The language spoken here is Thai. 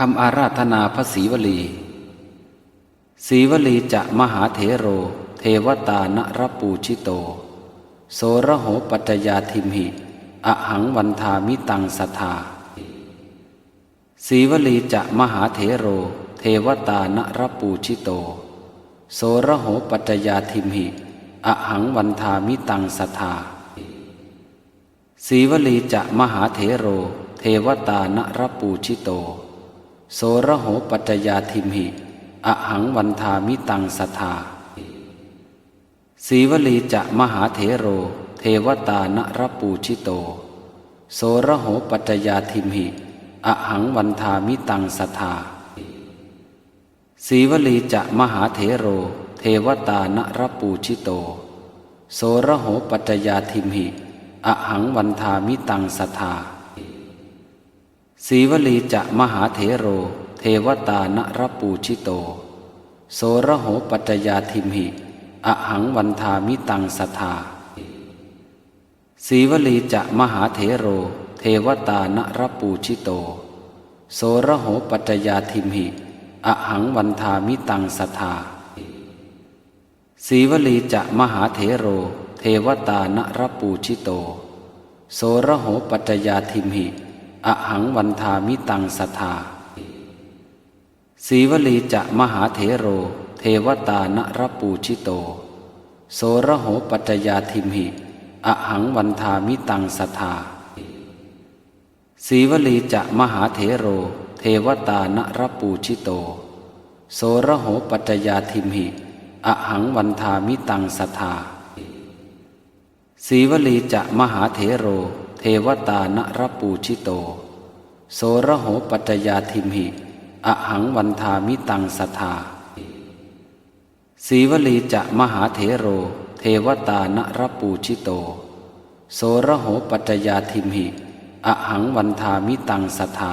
คำอาราธนาพระศรีวลีศรีวลีจะมหาเถโร เทวตานรปูชิโต โสระโหปัจจยาทิมหิ อหังวันทามิตังสทธาศรีวลีจะมหาเถโร เทวตานรปูชิโต โสระโหปัจจยาทิมหิ อหังวันทามิตังสทธาศรีวลีจะมหาเถโร เทวตานรปูชิโต โสระโหปัจจยาทิมหิอหังวันทามิตังสทธาสีวลีจะมหาเถโร เทวตานรปูชิโต โสระโหปัจจยาทิมหิอหังวันทามิตังสทธาสีวลีจะมหาเถโร เทวตานรปูชิโต โสระโหปัจจยาทิมหิอหังวันทามิตังสทธา สีวลีจะมหาเถโร เทวตานรปูชิโต โสระโหปัจจยาทิมหิ อหังวันทามิตังสทธาสีวลีจะมหาเถโร เทวตานรปูชิโต โสระโหปัจจยาทิมหิ อหังวันทามิตังสทธาสีวลีจะมหาเถโร เทวตานรปูชิโต โสระโหปัจจยาทิมหิ อหังวันทามิตังสทธาสีวลีจะมหาเถโร เทวตานรปูชิโต โสระโหปัจจยาทิมหิ อหังวันทามิตังสทธาสีวลีจะมหาเถโร เทวตานรปูชิโต โสระโหปัจจยาทิมหิ อหังวันทามิตังสทธาสีวลีจะมหาเถโร เทวตานรปูชิโต โสระโหปัจจยาทิมหิอหังวันทามิตังสทธาสีวลีจะมหาเถโรเทวตานรปูชิโตโสระโหปัจจยาทิมหิอหังวันทามิตังสทธาอหังวันทามิตังสทาสีวลีจะมหาเถโร เทวตานรปูชิโต โสระโหปัจจยาทิมหิ อหังวันทามิตังสทา